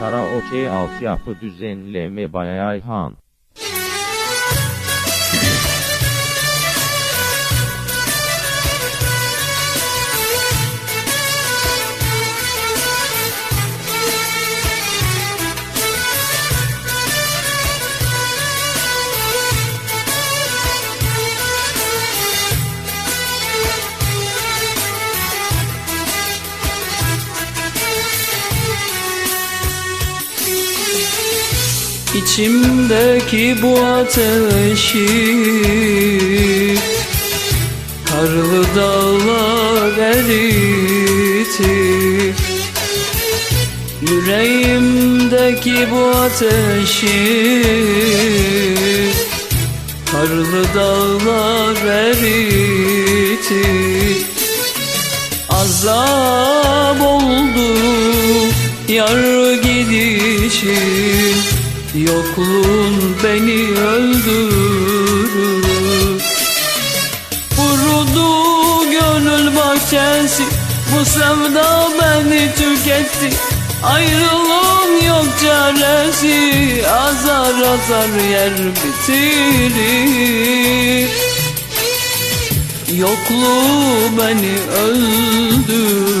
Karaoke altyapı düzenleme Bay İçimdeki bu ateşi Karlı dağlar eritti Yüreğimdeki bu ateşi Karlı dağlar eritti Azap oldu yar gidişin Yokluğun beni öldürür. Kurudu gönül bahçesi Bu sevda beni tüketti. Ayrılığın yok çaresi Azar azar yer bitirir. Yokluğu beni öldürür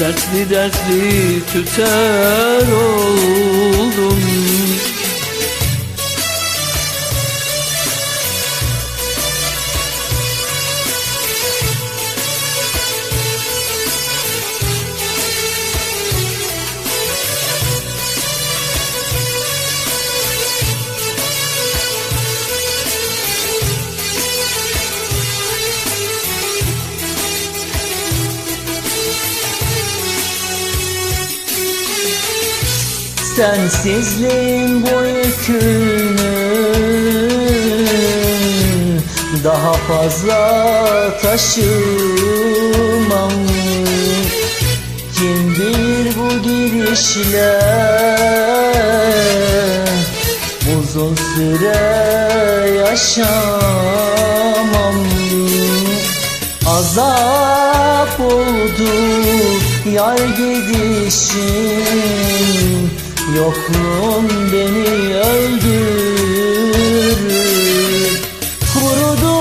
dertli dertli tüter oldum Sensizliğin bu yükünü Daha fazla taşımam. Kim bilir bu girişle Uzun süre yaşamam. Azap oldu yar gidişin Yokluğun beni öldürür. Kurudu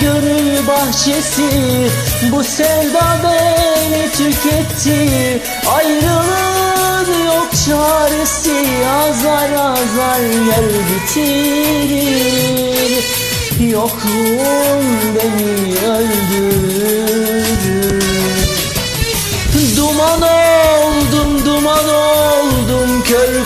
gönül bahçesi Bu sevda beni tüketti. Ayrılığın yok çaresi Azar azar yer bitirir. Yokluğun beni öldürür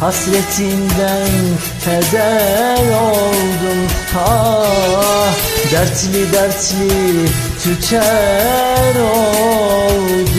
Hasretinden heder oldum. Ah Dertli dertli tüter oldum